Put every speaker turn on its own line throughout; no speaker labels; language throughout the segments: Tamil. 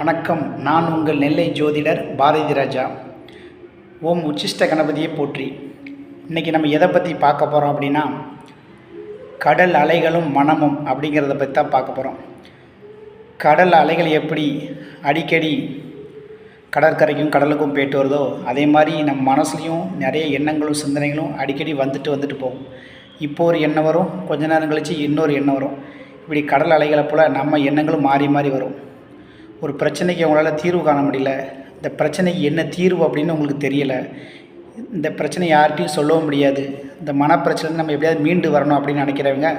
வணக்கம். நான் உங்கள் நெல்லை ஜோதிடர் பாரதி ராஜா. ஓம் உச்சிஷ்ட கணபதியை போற்றி. இன்றைக்கி நம்ம எதை பற்றி பார்க்க போகிறோம் அப்படின்னா கடல் அலைகளும் மனமும் அப்படிங்கிறத பற்றி தான் பார்க்க போகிறோம் கடல் அலைகள் எப்படி அடிக்கடி கடற்கரைக்கும் கடலுக்கும் போயிட்டு வருதோ அதே மாதிரி நம்ம மனசுலேயும் நிறைய எண்ணங்களும் சிந்தனைகளும் அடிக்கடி வந்துட்டு வந்துட்டு போகும். இப்போ ஒரு எண்ணம் வரும் கொஞ்ச நேரம் கழித்து இன்னொரு எண்ணம் வரும். இப்படி கடல் அலைகளை போல் நம்ம எண்ணங்களும் மாறி மாறி வரும். ஒரு பிரச்சனைக்கு உங்களால் தீர்வு காண முடியல. இந்த பிரச்சனைக்கு என்ன தீர்வு அப்படின்னு உங்களுக்கு தெரியலை. இந்த பிரச்சனை யார்கிட்டையும் சொல்லவும் முடியாது. இந்த மனப்பிரச்சனை நம்ம எப்படியாவது மீண்டு வரணும் அப்படின்னு நினைக்கிறவங்க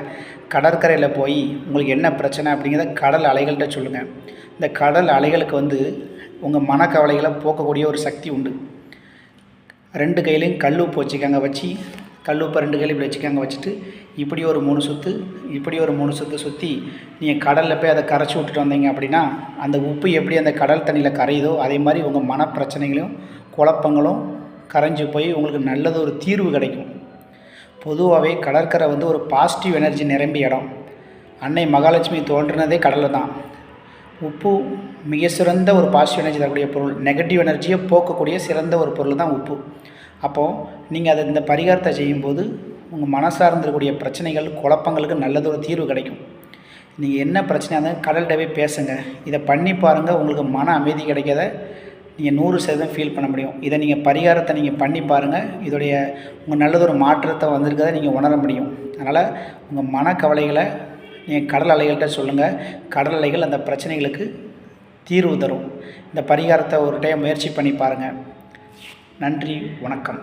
கடற்கரையில் போய் உங்களுக்கு என்ன பிரச்சனை அப்படிங்கிறத கடல் அலைகள்கிட்ட சொல்லுங்கள் இந்த கடல் அலைகளுக்கு வந்து உங்கள் மனக்கவலைகளை போக்கக்கூடிய ஒரு சக்தி உண்டு. ரெண்டு கையிலையும் கல் உப்பு வச்சுக்கோங்க வச்சு கல் உப்பை ரெண்டு கையிலையும் இப்படி வச்சுக்கோங்க வச்சுட்டு இப்படி ஒரு மூணு சுற்று இப்படி ஒரு மூணு சுற்று சுற்றி நீங்கள் கடலில் போய் அதை கரைச்சி விட்டுட்டு வந்தீங்க அப்படின்னா அந்த உப்பு எப்படி அந்த கடல் தண்ணியில் கரையுதோ அதே மாதிரி உங்கள் மனப்பிரச்சனைகளும் குழப்பங்களும் கரைஞ்சி போய் உங்களுக்கு நல்லது ஒரு தீர்வு கிடைக்கும். பொதுவாகவே கடற்கரை வந்து ஒரு பாசிட்டிவ் எனர்ஜி நிரம்பிய இடம். அன்னை மகாலட்சுமி தோன்றினதே கடலில் தான். உப்பு மிக சிறந்த ஒரு பாசிட்டிவ் எனர்ஜி தரக்கூடிய பொருள். நெகட்டிவ் எனர்ஜியை போக்கக்கூடிய சிறந்த ஒரு பொருள் தான் உப்பு. அப்போது நீங்கள் அதை இந்த பரிகாரத்தை செய்யும்போது உங்கள் மனசார்ந்திருக்கக்கூடிய பிரச்சனைகள் குழப்பங்களுக்கு நல்லது ஒரு தீர்வு கிடைக்கும். நீங்கள் என்ன பிரச்சனையாக இருந்தாலும் கடல்கிட்ட போய் பேசுங்க. இதை பண்ணி பாருங்கள் உங்களுக்கு மன அமைதி கிடைக்காத நீங்கள் நூறு சதவீதம் ஃபீல் பண்ண முடியும். இதை நீங்கள் பரிகாரத்தை நீங்கள் பண்ணி பாருங்கள் இதோடைய உங்கள் நல்லதொரு மாற்றத்தை வந்திருக்கிறத நீங்கள் உணர முடியும். அதனால் உங்கள் மனக்கவலைகளை நீங்கள் கடல் அலைகள்கிட்ட சொல்லுங்கள் கடல் அலைகள் அந்த பிரச்சனைகளுக்கு தீர்வு தரும். இந்த பரிகாரத்தை ஒரு டைம் முயற்சி பண்ணி பாருங்கள் நன்றி வணக்கம்.